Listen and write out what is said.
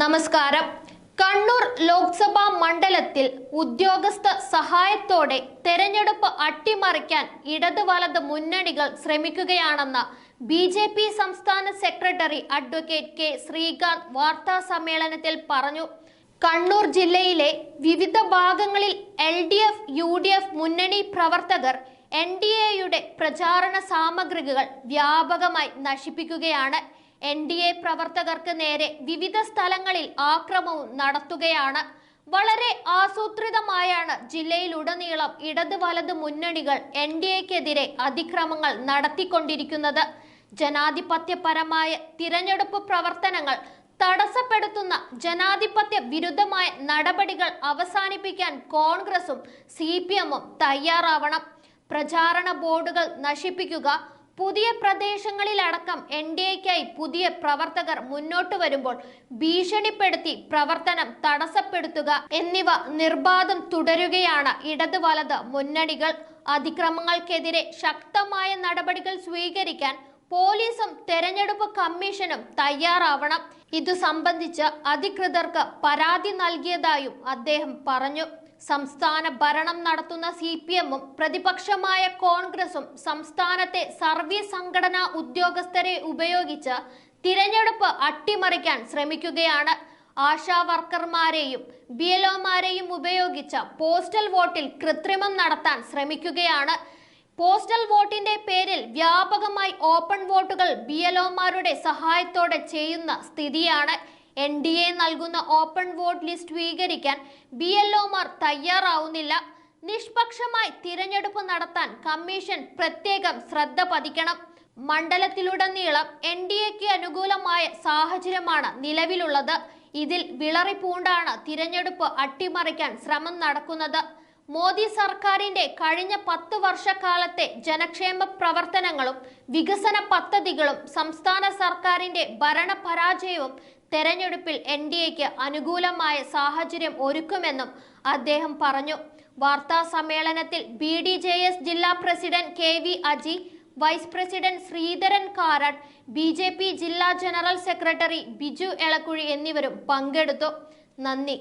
നമസ്കാരം. കണ്ണൂർ ലോക്സഭാ മണ്ഡലത്തിൽ ഉദ്യോഗസ്ഥ സഹായത്തോടെ തെരഞ്ഞെടുപ്പ് അട്ടിമറിക്കാൻ ഇടത് വലത് മുന്നണികൾ ശ്രമിക്കുകയാണെന്ന് ബി ജെ പി സംസ്ഥാന സെക്രട്ടറി അഡ്വക്കേറ്റ് കെ ശ്രീകാന്ത് വാർത്താ സമ്മേളനത്തിൽ പറഞ്ഞു. കണ്ണൂർ ജില്ലയിലെ വിവിധ ഭാഗങ്ങളിൽ L D F U D F മുന്നണി പ്രവർത്തകർ എൻ ഡി എയുടെ പ്രചാരണ സാമഗ്രികൾ വ്യാപകമായി നശിപ്പിക്കുകയാണ്. എൻ ഡി എ പ്രവർത്തകർക്ക് നേരെ വിവിധ സ്ഥലങ്ങളിൽ ആക്രമവും നടത്തുകയാണ്. വളരെ ആസൂത്രിതമായാണ് ജില്ലയിലുടനീളം ഇടത് വലത് മുന്നണികൾ എൻ ഡി എക്കെതിരെ അതിക്രമങ്ങൾ നടത്തിക്കൊണ്ടിരിക്കുന്നത്. ജനാധിപത്യപരമായ തിരഞ്ഞെടുപ്പ് പ്രവർത്തനങ്ങൾ തടസ്സപ്പെടുത്തുന്ന ജനാധിപത്യ വിരുദ്ധമായ നടപടികൾ അവസാനിപ്പിക്കാൻ കോൺഗ്രസും സി പി എമ്മും തയ്യാറാവണം. പ്രചാരണ ബോർഡുകൾ നശിപ്പിക്കുക പുതിയ പ്രദേശങ്ങളിലടക്കം എൻ ഡി എക്കായി പുതിയ പ്രവർത്തകർ മുന്നോട്ട് വരുമ്പോൾ ഭീഷണിപ്പെടുത്തി പ്രവർത്തനം തടസ്സപ്പെടുത്തുക എന്നിവ നിർബാധം തുടരുകയാണ്. ഇടത് വലത് മുന്നണികൾ അതിക്രമങ്ങൾക്കെതിരെ ശക്തമായ നടപടികൾ സ്വീകരിക്കാൻ പോലീസും തെരഞ്ഞെടുപ്പ് കമ്മീഷനും തയ്യാറാവണം. ഇതു സംബന്ധിച്ച് അധികൃതർക്ക് പരാതി നൽകിയതായും അദ്ദേഹം പറഞ്ഞു. സംസ്ഥാന ഭരണം നടത്തുന്ന സി പി എമ്മും പ്രതിപക്ഷമായ കോൺഗ്രസും സംസ്ഥാനത്തെ സർവീസ് സംഘടനാ ഉദ്യോഗസ്ഥരെ ഉപയോഗിച്ച് തിരഞ്ഞെടുപ്പ് അട്ടിമറിക്കാൻ ശ്രമിക്കുകയാണ് ആശാ വർക്കർമാരെയും ബി എൽഒമാരെയും ഉപയോഗിച്ച് പോസ്റ്റൽ വോട്ടിൽ കൃത്രിമം നടത്താൻ ശ്രമിക്കുകയാണ്. പോസ്റ്റൽ വോട്ടിന്റെ പേരിൽ വ്യാപകമായി ഓപ്പൺ വോട്ടുകൾ ബി എൽഒമാരുടെ സഹായത്തോടെ ചെയ്യുന്ന സ്ഥിതിയാണ്. എൻ ഡി എ നൽകുന്ന ഓപ്പൺ വോട്ട് ലിസ്റ്റ് സ്വീകരിക്കാൻ ബി എൽ ഒമാർ തയ്യാറാവുന്നില്ല. നിഷ്പക്ഷമായി തിരഞ്ഞെടുപ്പ് നടത്താൻ കമ്മീഷൻ പ്രത്യേകം ശ്രദ്ധ പതിക്കണം. മണ്ഡലത്തിലുടനീളം എൻ ഡി എക്ക് അനുകൂലമായ സാഹചര്യമാണ് നിലവിലുള്ളത്. ഇതിൽ വിളറിപ്പൂണ്ടാണ് തിരഞ്ഞെടുപ്പ് അട്ടിമറിക്കാൻ ശ്രമം നടക്കുന്നത്. മോദി സർക്കാരിന്റെ കഴിഞ്ഞ പത്ത് വർഷക്കാലത്തെ ജനക്ഷേമ പ്രവർത്തനങ്ങളും വികസന പദ്ധതികളും സംസ്ഥാന സർക്കാരിന്റെ ഭരണപരാജയവും തെരഞ്ഞെടുപ്പിൽ എൻ ഡി എക്ക് അനുകൂലമായ സാഹചര്യം ഒരുക്കുമെന്നും അദ്ദേഹം പറഞ്ഞു. വാർത്താ സമ്മേളനത്തിൽ ബി ഡി ജെ എസ് ജില്ലാ president K V Aji vice president Sreedharan Karatt B J P ജില്ലാ ജനറൽ സെക്രട്ടറി ബിജു എളക്കുഴി എന്നിവരും പങ്കെടുത്തു. നന്ദി.